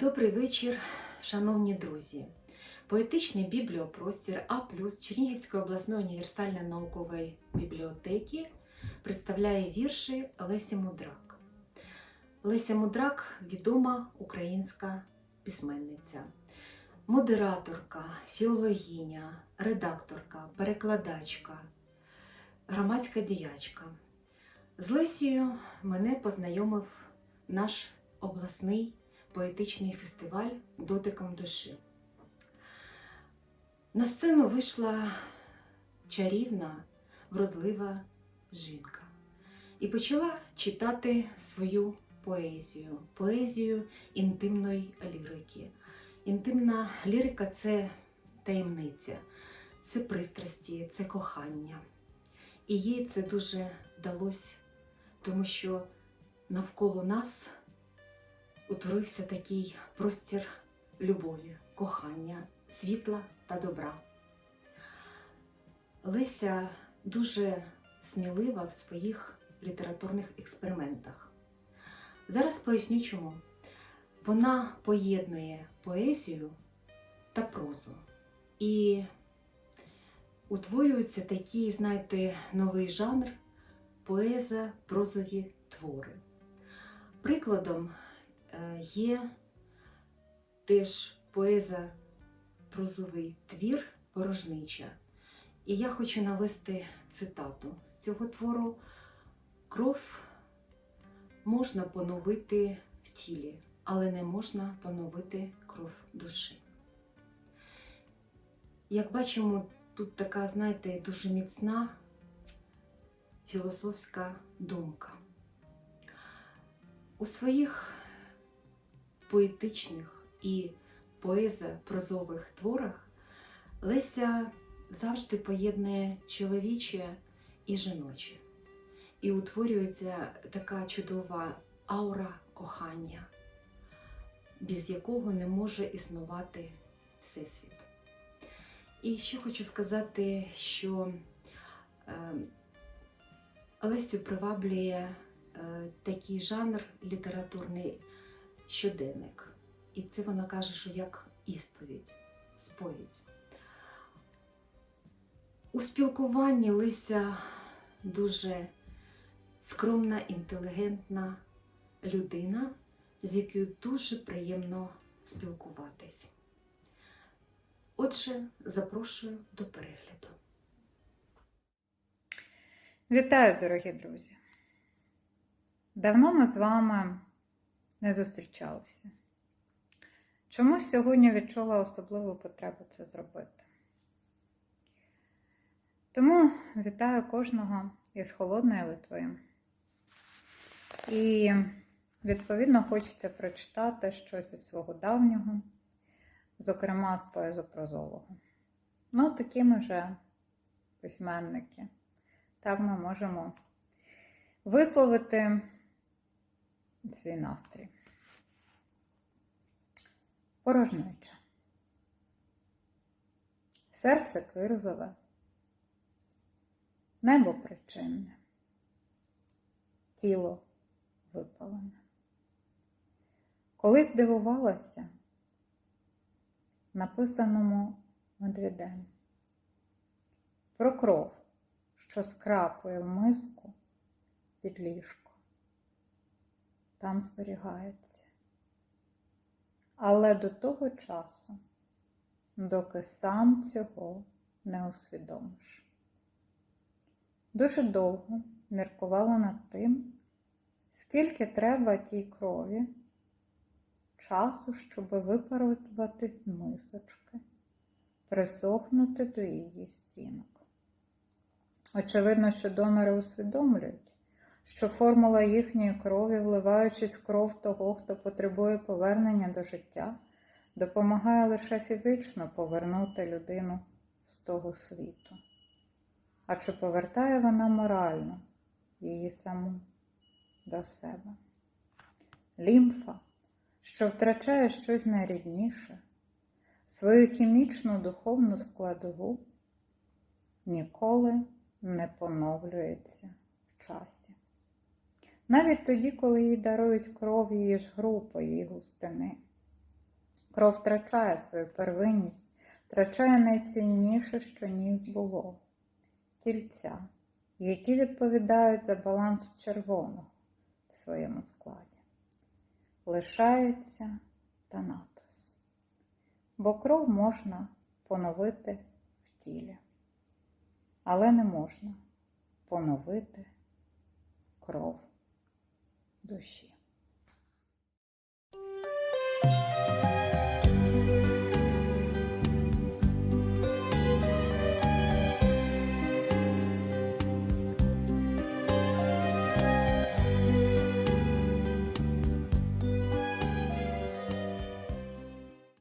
Добрий вечір, шановні друзі. Поетичний бібліопростір А Чернігівської обласної універсальної наукової бібліотеки представляє вірші Лесі Мудрак. Леся Мудрак відома українська письменниця, модераторка, філологиня, редакторка, перекладачка, громадська діячка. З Лесією мене познайомив наш обласний поетичний фестиваль Дотиком душі. На сцену вийшла чарівна, вродлива жінка і почала читати свою поезію, поезію інтимної лірики. Інтимна лірика це таємниця, це пристрасті, це кохання. І їй це дуже вдалося, тому що навколо нас утворився такий простір любові, кохання, світла та добра. Леся дуже смілива в своїх літературних експериментах. Зараз поясню чому. Вона поєднує поезію та прозу. І утворюється такий, знаєте, новий жанр поеза прозові твори. Прикладом є теж поеза прозовий твір порожнича. І я хочу навести цитату з цього твору: кров можна поновити в тілі, але не можна поновити кров душі. Як бачимо, тут така, знаєте, дуже міцна філософська думка. У своїх поетичних і поеза-прозових творах Леся завжди поєднує чоловіче і жіноче. І утворюється така чудова аура кохання, без якого не може існувати Всесвіт. І ще хочу сказати, що е, Лесю приваблює е, такий жанр літературний щоденник. І це вона каже, що як ісповідь, сповідь. У спілкуванні Лися дуже скромна, інтелігентна людина, з якою дуже приємно спілкуватись. Отже, запрошую до перегляду. Вітаю, дорогі друзі! Давно ми з вами не зустрічалися. Чомусь сьогодні відчула особливу потребу це зробити. Тому вітаю кожного із холодною Литвою. І, відповідно, хочеться прочитати щось із свого давнього, зокрема з поезопрозового. Ну, такі ми вже письменники. Так ми можемо висловити свій настрій. Порожнеча. Серце кирзове, небо причинне, тіло випалене. Колись дивувалася написаному медведем про кров, що скрапує в миску під ліжко. Там зберігається. Але до того часу, доки сам цього не усвідомиш. Дуже довго міркувала над тим, скільки треба тій крові часу, щоб випарувати з мисочки, присохнути до її стінок. Очевидно, що донори усвідомлюють, що формула їхньої крові, вливаючись в кров того, хто потребує повернення до життя, допомагає лише фізично повернути людину з того світу. А чи повертає вона морально її саму до себе? Лімфа, що втрачає щось найрідніше, свою хімічну духовну складову, ніколи не поновлюється в часі. Навіть тоді, коли їй дарують кров її ж групи, її густини. Кров втрачає свою первинність, втрачає найцінніше, що в ній було тільця, які відповідають за баланс червоного в своєму складі. Лишається танатос, бо кров можна поновити в тілі, але не можна поновити кров душі.